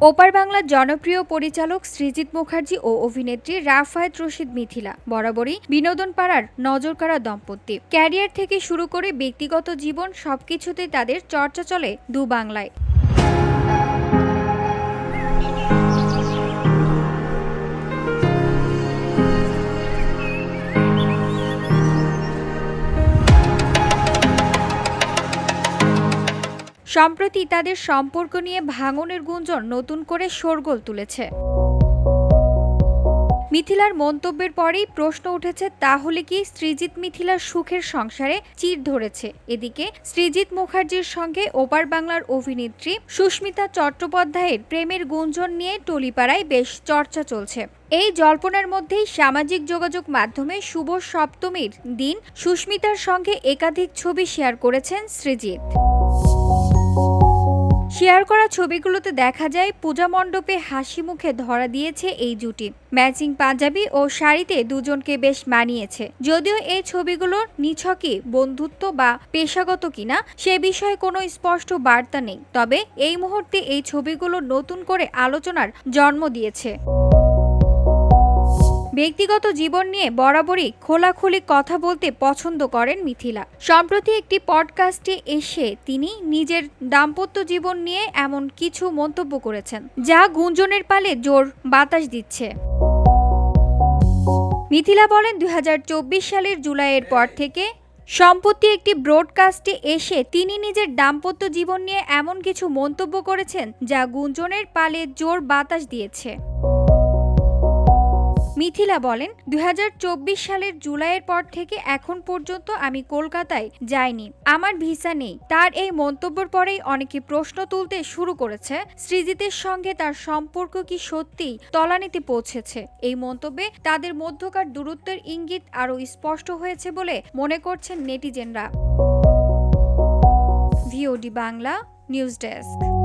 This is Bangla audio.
ওপার বাংলার জনপ্রিয় পরিচালক সৃজিত মুখার্জি ও অভিনেত্রী রাফায়েত রশিদ মিথিলা। বরাবরই বিনোদন পাড়ার নজরকাড়া দম্পতি। ক্যারিয়ার থেকে শুরু করে ব্যক্তিগত জীবন সবকিছুতে তাদের চর্চা চলে দু বাংলায় সম্প্রতি তাদের সম্পর্ক নিয়ে ভাঙনের গুঞ্জন নতুন করে শোরগোল তুলেছে। মিথিলার মন্তব্যের পরেই প্রশ্ন উঠেছে, তাহলে কি শ্রীজিৎ মিথিলার সুখের সংসারে চির ধরেছে? এদিকে শ্রীজিৎ মুখার্জির সঙ্গে ওপার বাংলার অভিনেত্রী সুস্মিতা চট্টোপাধ্যায়ের প্রেমের গুঞ্জন নিয়ে টলিপাড়ায় বেশ চর্চা চলছে। এই জল্পনার মধ্যেই সামাজিক যোগাযোগ মাধ্যমে শুভ সপ্তমীর দিন সুস্মিতার সঙ্গে একাধিক ছবি শেয়ার করেছেন সৃজিত। শেয়ার করা ছবিগুলোতে দেখা যায় পূজা মণ্ডপে হাসি মুখে ধরা দিয়েছে এই জুটি। ম্যাচিং পাঞ্জাবি ও শাড়িতে দুজনকে বেশ মানিয়েছে। যদিও এই ছবিগুলোর নিছকই বন্ধুত্ব বা পেশাগত কিনা, সে বিষয়ে কোনো স্পষ্ট বার্তা নেই। তবে এই মুহূর্তে এই ছবিগুলো নতুন করে আলোচনার জন্ম দিয়েছে। ব্যক্তিগত জীবন নিয়ে বরাবরই খোলাখুলি কথা বলতে পছন্দ করেন মিথিলা। সম্প্রতি একটি পডকাস্টে এসে তিনি নিজের দাম্পত্য জীবন নিয়ে এমন কিছু মন্তব্য করেছেন, যা গুঞ্জনের পালে জোর বাতাস দিচ্ছে। মিথিলা বলেন, দুই হাজার চব্বিশ সালের জুলাইয়ের পর থেকে সম্প্রতি একটি ব্রডকাস্টে এসে তিনি নিজের দাম্পত্য জীবন নিয়ে এমন কিছু মন্তব্য করেছেন, যা গুঞ্জনের পালে জোর বাতাস দিয়েছে। মিথিলা বলেন দুই হাজার চব্বিশ সালের জুলাইয়ের পর থেকে এখন পর্যন্ত আমি কলকাতায় যাইনি। আমার ভিসা নেই। তার এই মন্তব্যের পরেই অনেকে প্রশ্ন তুলতে শুরু করেছে, সৃজিতের সঙ্গে তার সম্পর্ক কি সত্যিই তলানিতে পৌঁছেছে? এই মন্তব্যে তাদের মধ্যকার দূরত্বের ইঙ্গিত আরও স্পষ্ট হয়েছে বলে মনে করছেন নেটিজেনরা। VOD Bangla, news desk.